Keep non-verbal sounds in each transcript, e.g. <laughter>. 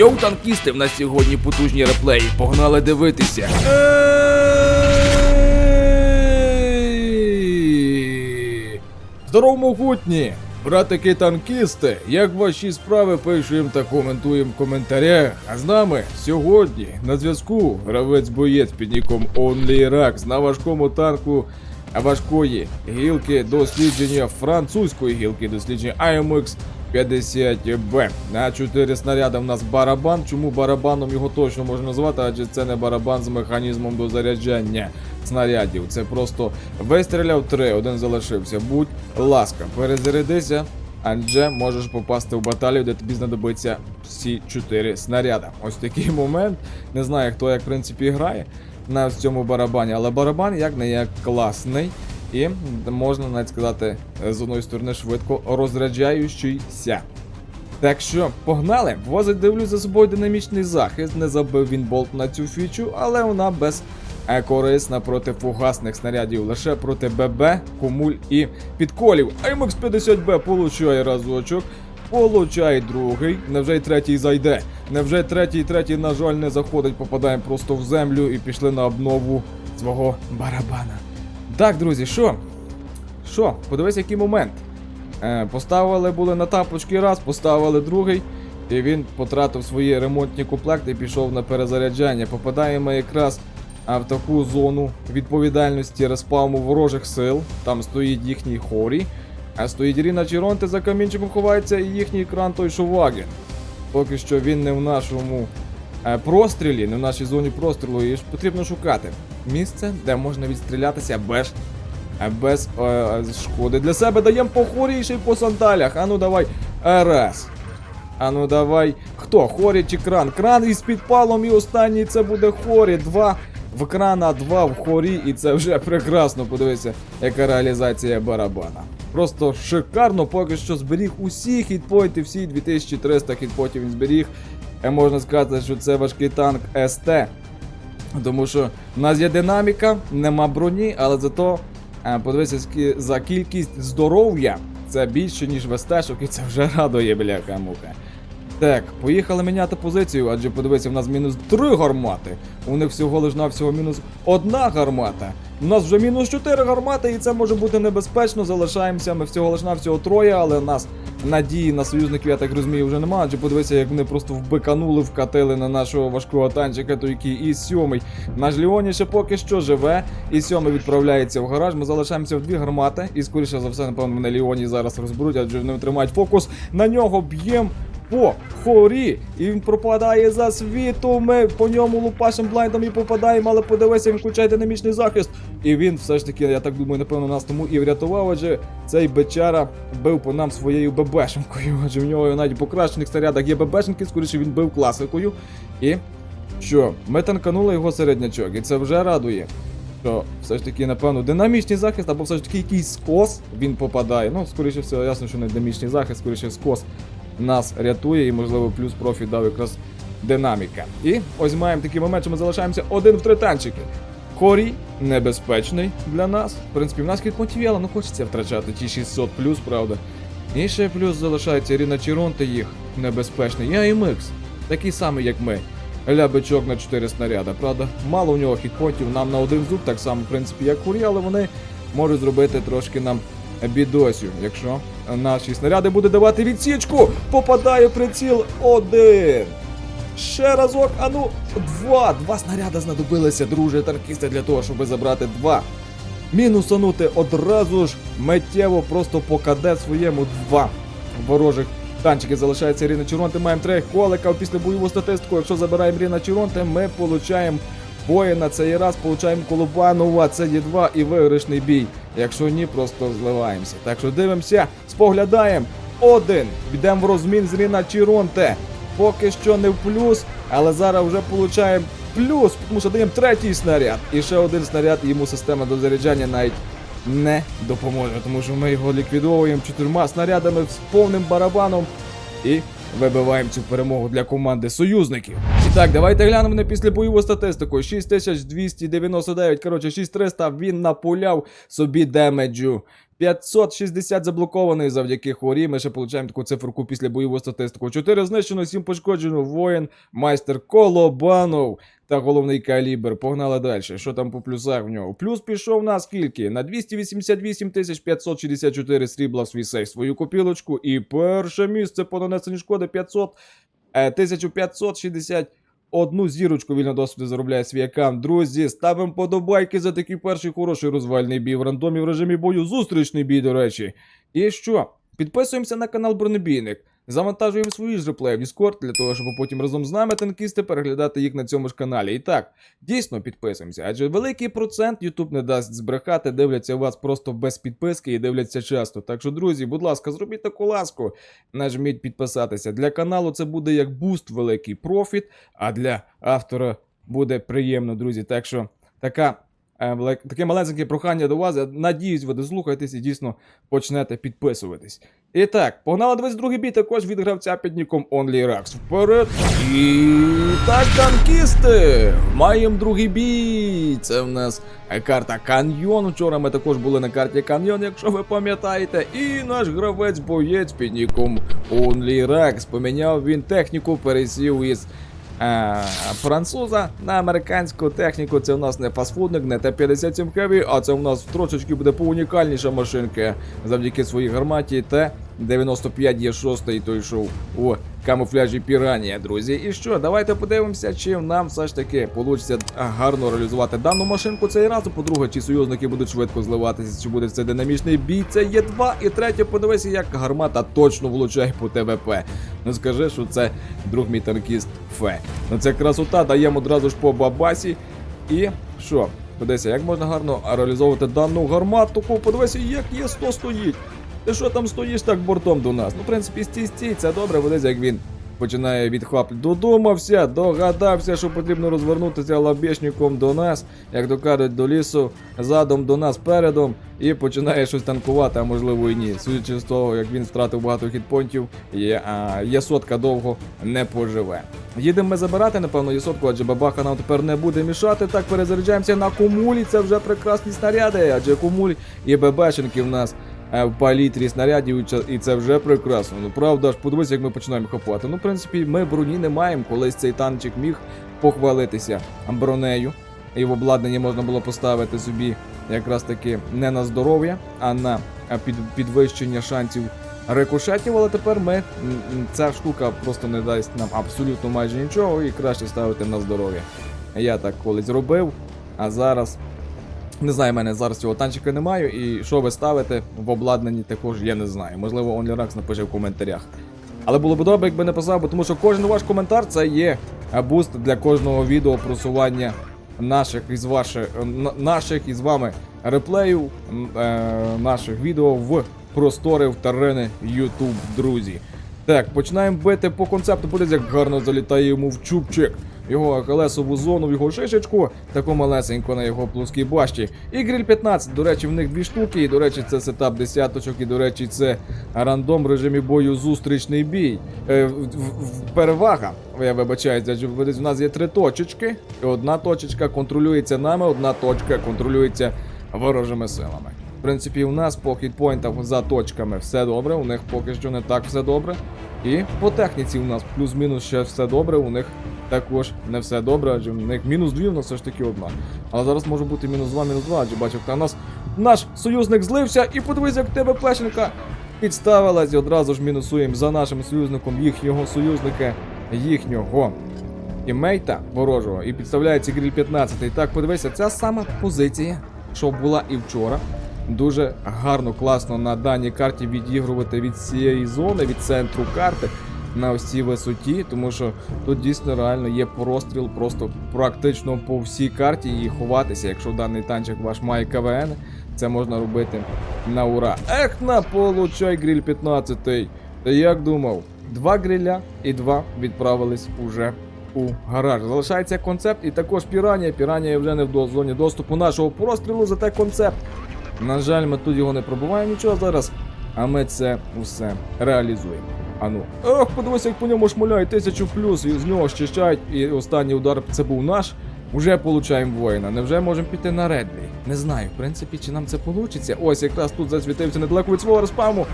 Йоу, танкісти, в нас сьогодні потужні реплеї. Погнали дивитися. Здорово, могутні! Братики танкісти, як ваші справи пишемо та коментуємо в коментарях. А з нами сьогодні на зв'язку гравець боєць під ніком OnlyRax на важкому танку важкої гілки дослідження французької гілки дослідження AMX 50B. На 4 снаряди в нас барабан. Чому барабаном його точно можна назвати? Адже це не барабан з механізмом до заряджання снарядів. Це просто вистріляв три, один залишився. Будь ласка, перезарядися. Адже можеш попасти в баталію, де тобі знадобиться всі 4 снаряди. Ось такий момент. Не знаю, хто як в принципі грає на цьому барабані, але барабан як не як класний. І можна навіть сказати, з одної сторони швидко розряджаючийся. Так що, погнали! Возить дивлюсь за собою динамічний захист. Не забив він болт на цю фічу, але вона без е, корисна проти фугасних снарядів, лише проти ББ, кумуль і підколів. АМХ 50Б получає разочок. Получає другий. Невже й третій зайде? Невже третій, третій, на жаль, не заходить, попадаємо просто в землю і пішли на обнову свого барабана. Так, друзі, що? Що? Подивись, який момент. Е, поставили були на тапочки раз, поставили другий, і він потратив свої ремонтні комплекти і пішов на перезаряджання. Попадаємо якраз в таку зону відповідальності респауму ворожих сил. Там стоїть їхній хорі. А стоїть Ріна Чіронте за камінчиком ховається і їхній кран той Шуваген. Поки що він не в нашому е, прострілі, не в нашій зоні прострілу, і ж потрібно шукати місце, де можна відстрілятися без, е, без е, шкоди. Для себе даємо по хорі ще по сандалях. Ану давай. РС. Ану давай. Хто? Хорі чи кран? Кран із підпалом і останній це буде хорі. Два в крана, два в хорі, і це вже прекрасно. Подивися, яка реалізація барабана. Просто шикарно, поки що зберіг усі хітпойти, всі 2300 хітпотів він зберіг. Е, Можна сказати, що це важкий танк СТ. Тому що в нас є динаміка, нема броні, але зато е, подивися за кількість здоров'я. Це більше, ніж в СТ-шок, і це вже <laughs> радує, бляха мука. Так, поїхали міняти позицію, адже подивися, в нас мінус 3 гармати. У них всього лиш навсього мінус одна гармата. У нас вже мінус 4 гармати, і це може бути небезпечно. Залишаємося. Ми всього лиш навсього троє, але в нас надії на союзників, я так розумію, вже немає. Адже подивися, як вони просто вбиканули, вкатили на нашого важкого танчика, то який і сьомий. Наш Ліоні ще поки що живе. І сьомий відправляється в гараж. Ми залишаємося в дві гармати. І скоріше за все, напевно, мене Ліоні зараз розберуть, адже вони тримають фокус. На нього б'єм по хорі, і він пропадає за світу. Ми по ньому лупашим блайндом і попадаємо, але подивися, він включає динамічний захист. І він все ж таки, я так думаю, напевно, нас тому і врятував, адже цей бечара бив по нам своєю ББшенкою. Адже в нього навіть покращених снарядах є ББшенки, скоріше він бив класикою. І що, ми танканули його середнячок, і це вже радує. Що все ж таки, напевно, динамічний захист, або все ж таки якийсь скос він попадає. Ну, скоріше всього, ясно, що не динамічний захист, скоріше скос нас рятує, і, можливо, плюс профі дав якраз динаміка. І ось маємо такий момент, що ми залишаємося один в три танчики. Хорій небезпечний для нас. В принципі, в нас хітпонтів є, але ну хочеться втрачати ті 600 плюс, правда. І ще плюс залишається Ріна Чіронте їх небезпечний. Я і Микс, такий самий, як ми. Лябичок на 4 снаряда, правда? Мало у нього хітпонтів, нам на один зуб, так само, в принципі, як Хорі, але вони можуть зробити трошки нам бідосю, якщо наші снаряди буде давати відсічку. Попадає приціл один. Ще разок, а ну, два. Два снаряди знадобилися, друже танкісти, для того, щоб забрати два. Мінусанути одразу ж миттєво просто по КД своєму два ворожих танчики. Залишається Ріна Чіронте. Маємо три колика після бойову статистику. Якщо забираємо Ріна Чіронте, ми получаємо бої на цей раз, получаємо Колобанова, це є два і виграшний бій. Якщо ні, просто зливаємося. Так що дивимося, споглядаємо. Один. Йдемо в розмін з Ріна Чіронте. Поки що не в плюс, але зараз вже получаємо плюс, тому що даємо третій снаряд. І ще один снаряд йому система дозаряджання навіть не допоможе, тому що ми його ліквідовуємо чотирма снарядами з повним барабаном і вибиваємо цю перемогу для команди союзників. Так, давайте глянемо на післябойову статистику. 6299, коротше, 6300 він напуляв собі демеджу 560 заблокований завдяки хворі. Ми ще получаємо таку циферку після бойову статистику. 4 знищено, 7 пошкоджено. Воїн, майстер Колобанов та головний калібр. Погнали далі. Що там по плюсах в нього? Плюс пішов на скільки? На 288 564 срібла в свій сейф свою копілочку. І перше місце по нанесенню шкоди 500, е, 1560 Одну зірочку вільно досвіду заробляє свій аккаунт. Друзі, ставимо подобайки за такий перший хороший розвальний бій в рандомі в режимі бою. Зустрічний бій, до речі. І що? Підписуємося на канал Бронебійник. Завантажуємо свої ж реплеї в Discord для того, щоб потім разом з нами танкісти переглядати їх на цьому ж каналі. І так, дійсно підписуємося, адже великий процент YouTube не дасть збрехати, дивляться вас просто без підписки і дивляться часто. Так що, друзі, будь ласка, зробіть таку ласку, нажміть підписатися. Для каналу це буде як буст, великий профіт, а для автора буде приємно, друзі. Так що така. Е, Таке малесеньке прохання до вас. Я надіюсь, ви дослухаєтесь і дійсно почнете підписуватись. І так, погнали 22 бій також від гравця під ніком OnlyRax. Вперед. І так, танкісти! Маємо другий бій. Це в нас карта Каньйон. Вчора ми також були на карті Каньйон, якщо ви пам'ятаєте. І наш гравець-боєць під ніком OnlyRax. Поміняв він техніку, пересів із. Е, Француза на американську техніку це у нас не фастфудник, не Т-57 Heavy, а це у нас трошечки буде поунікальніша машинка завдяки своїй гарматі Т-95 є 6 і той йшов у камуфляжі Піранія, друзі. І що, давайте подивимося, чи нам все ж таки вийде гарно реалізувати дану машинку цей раз. По-друге, чи союзники будуть швидко зливатися, чи буде це динамічний бій. Це є два. І третє, подивися, як гармата точно влучає по ТВП. Ну скажи, що це друг мій танкіст Фе. Ну це красота, даємо одразу ж по бабасі. І що? Подивися, як можна гарно реалізовувати дану гармату. Подивися, як є 100 стоїть. Ти що там стоїш так бортом до нас? Ну, в принципі, стій, стій, це добре, видись, як він починає відхваплювати. Додумався, догадався, що потрібно розвернутися лабєшником до нас, як то кажуть, до лісу, задом до нас передом, і починає щось танкувати, а можливо і ні. Судячи з того, як він втратив багато хітпонтів, є, а, є сотка довго не поживе. Їдемо ми забирати, напевно, є сотку, адже бабаха нам тепер не буде мішати. Так перезаряджаємося на кумулі. Це вже прекрасні снаряди, адже кумуль і бебешенки в нас в палітрі снарядів, і це- вже прекрасно. Ну правда ж, подивись, як ми починаємо хапати. Ну, в принципі, ми броні не маємо. Колись цей танчик міг похвалитися бронею. І в обладнанні можна було поставити собі якраз таки не на здоров'я, а на підвищення шансів рикошетів. Але тепер ми ця штука просто не дасть нам абсолютно майже нічого і краще ставити на здоров'я. Я так колись робив, а зараз не знаю, в мене зараз цього танчика немає, і що ви ставите в обладнанні також я не знаю. Можливо, OnlyRax напише в коментарях. Але було б добре, якби написав, бо тому що кожен ваш коментар це є буст для кожного відео просування наших із ваших наших із вами реплеїв, е, наших відео в простори в терени YouTube, друзі. Так, починаємо бити по концепту. Подивіться, як гарно залітає йому в чубчик. Його ахелесову зону, в його шишечку, таку малесеньку на його плоскій башті. І гриль 15, до речі, в них дві штуки. І до речі, це сетап десяточок, і до речі, це рандом в режимі бою зустрічний бій. Е, в, в- перевага, я вибачаюся, в нас є три точечки, і одна точечка контролюється нами, одна точка контролюється ворожими силами. В принципі, у нас по хітпойнтах за точками все добре, у них поки що не так все добре. І по техніці у нас плюс-мінус ще все добре, у них також не все добре, адже у них мінус 2, у нас все ж таки одна. Але зараз може бути мінус 2, мінус 2, адже бачив, та нас наш союзник злився, і подивись, як в тебе плешенка підставилась, і одразу ж мінусуємо за нашим союзником їхнього союзника, їхнього тіммейта ворожого, і підставляється гріль 15. І так, подивися, ця сама позиція, що була і вчора. Дуже гарно, класно на даній карті відігрувати від цієї зони, від центру карти на ось цій висоті, тому що тут дійсно реально є простріл просто практично по всій карті і ховатися. Якщо даний танчик ваш має КВН, це можна робити на ура. Ех, на получай гриль 15. Та як думав, два гриля і два відправились уже у гараж. Залишається концепт і також піранія. Піранія вже не в зоні доступу нашого прострілу, зате концепт. На жаль, ми тут його не пробуваємо нічого зараз, а ми це усе реалізуємо. Ану. Ох, подивися, як по ньому шмаляють тисячу плюс, і з нього щищають. І останній удар це був наш. Уже получаємо воїна. Невже можемо піти на Редлі? Не знаю, в принципі, чи нам це вийде. Ось якраз тут засвітився недалеко від свого розпаму.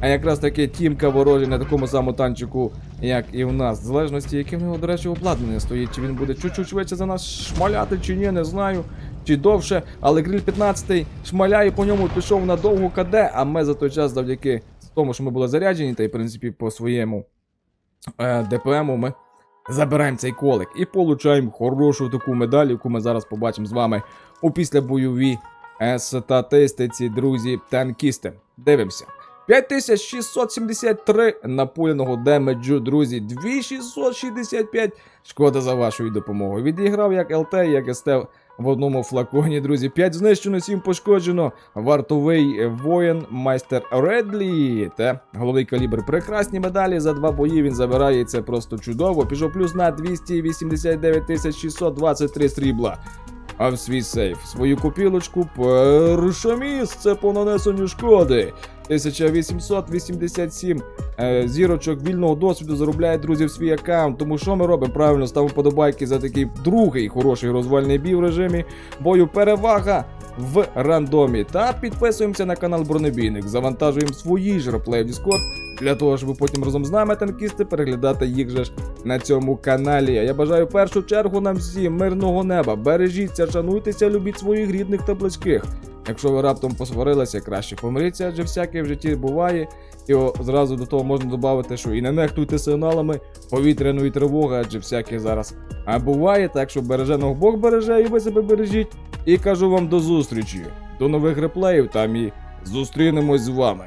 А якраз таки тімка ворожі на такому самому танчику, як і в нас. В залежності, яке в нього, до речі, обладнання стоїть. Чи він буде чуть-чуть швидше за нас шмаляти, чи ні, не знаю. Чи довше, але Гриль 15 шмаляє по ньому, пішов на довгу КД, а ми за той час завдяки тому, що ми були заряджені, та й в принципі по своєму е, ДПМу ми забираємо цей колик і получаємо хорошу таку медаль, яку ми зараз побачимо з вами у післябойовій е, статистиці, друзі, танкісти. Дивимося. 5673 напуляного демеджу, друзі, 2665. Шкода за вашою допомогою. Відіграв як ЛТ, як СТ в одному флаконі, друзі. 5 знищено, 7 пошкоджено. Вартовий воїн, майстер Редлі. Та головний калібр. Прекрасні медалі за два бої. Він забирає це просто чудово. Пішов плюс на 289 623 срібла. А в свій сейф свою копілочку перше місце по нанесенню шкоди. 1887 е, зірочок вільного досвіду заробляє друзі в свій аккаунт. Тому що ми робимо? Правильно ставимо подобайки за такий другий хороший розвальний бій в режимі бою. Перевага в рандомі. Та підписуємося на канал Бронебійник. Завантажуємо свої ж реплеї в Discord для того, щоб потім разом з нами танкісти переглядати їх же ж на цьому каналі. Я бажаю в першу чергу нам всім мирного неба. Бережіться, шануйтеся, любіть своїх рідних та близьких. Якщо ви раптом посварилися, краще помиріться, адже всяке в житті буває. І зразу до того можна додати, що і не нехтуйте сигналами повітряної тривоги, адже всяке зараз а буває, так що береженого Бог береже, і ви себе бережіть. І кажу вам до зустрічі, до нових реплеїв там і зустрінемось з вами.